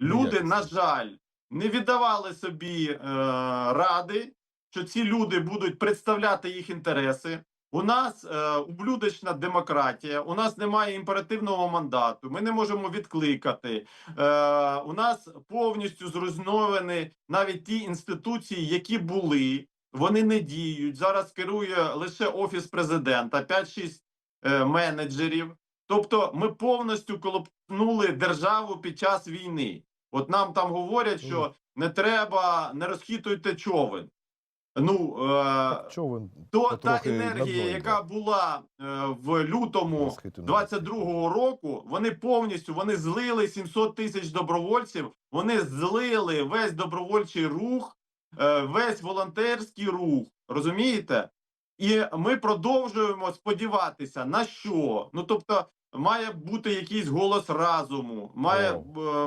Люди, на жаль, не віддавали собі е, ради, що ці люди будуть представляти їх інтереси. У нас е, ублюдочна демократія, у нас немає імперативного мандату, ми не можемо відкликати. Е, у нас повністю зруйновані навіть ті інституції, які були, вони не діють. Зараз керує лише офіс президента, 5-6 е, менеджерів. Тобто, ми повністю колопнули державу під час війни. От нам там говорять, що не треба, не розхитуйте човен. Ну е, човен то та енергія, яка була е, в лютому розхитує. 22-го року, вони повністю вони злили 700 тисяч добровольців. Вони злили весь добровольчий рух, е, весь волонтерський рух. Розумієте? І ми продовжуємо сподіватися на що? Ну тобто, має бути якийсь голос разуму, має е,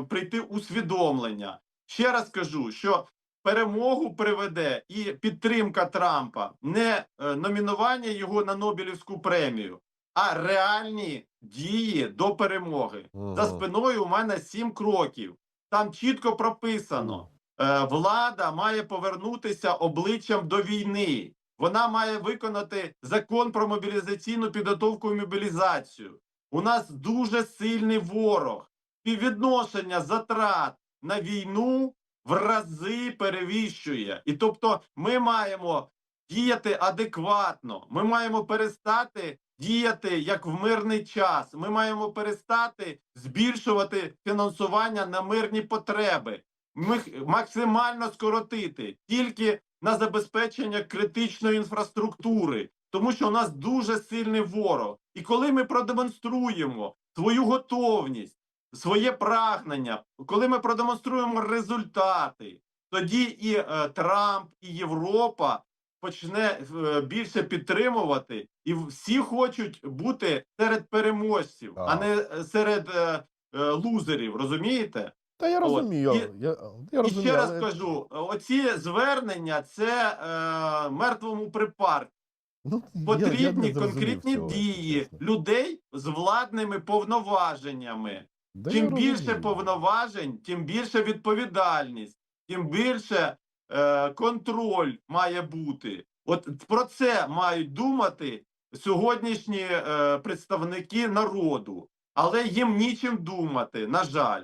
прийти усвідомлення. Ще раз кажу, що перемогу приведе і підтримка Трампа, не е, номінування його на Нобелівську премію, а реальні дії до перемоги. Мгм. За спиною у мене сім кроків. Там чітко прописано: е, влада має повернутися обличчям до війни. Вона має виконати закон про мобілізаційну підготовку і мобілізацію. У нас дуже сильний ворог. Співвідношення затрат на війну в рази перевищує. І тобто ми маємо діяти адекватно. Ми маємо перестати діяти як в мирний час. Ми маємо перестати збільшувати фінансування на мирні потреби. Ми максимально скоротити тільки на забезпечення критичної інфраструктури, тому що у нас дуже сильний ворог. І коли ми продемонструємо свою готовність, своє прагнення, коли ми продемонструємо результати, тоді і е, Трамп, і Європа почне е, більше підтримувати, і всі хочуть бути серед переможців, а Так. не е, серед е, е, лузерів. Розумієте? Та я От. розумію. І- я, я І розумію, ще раз кажу: оці звернення це е, мертвому припарку. Ну, я- я Потрібні конкретні цього, дії чесно. людей з владними повноваженнями. Да Чим більше розумію. повноважень, тим більше відповідальність, тим більше е, контроль має бути. От про це мають думати сьогоднішні е, представники народу, але їм нічим думати, на жаль.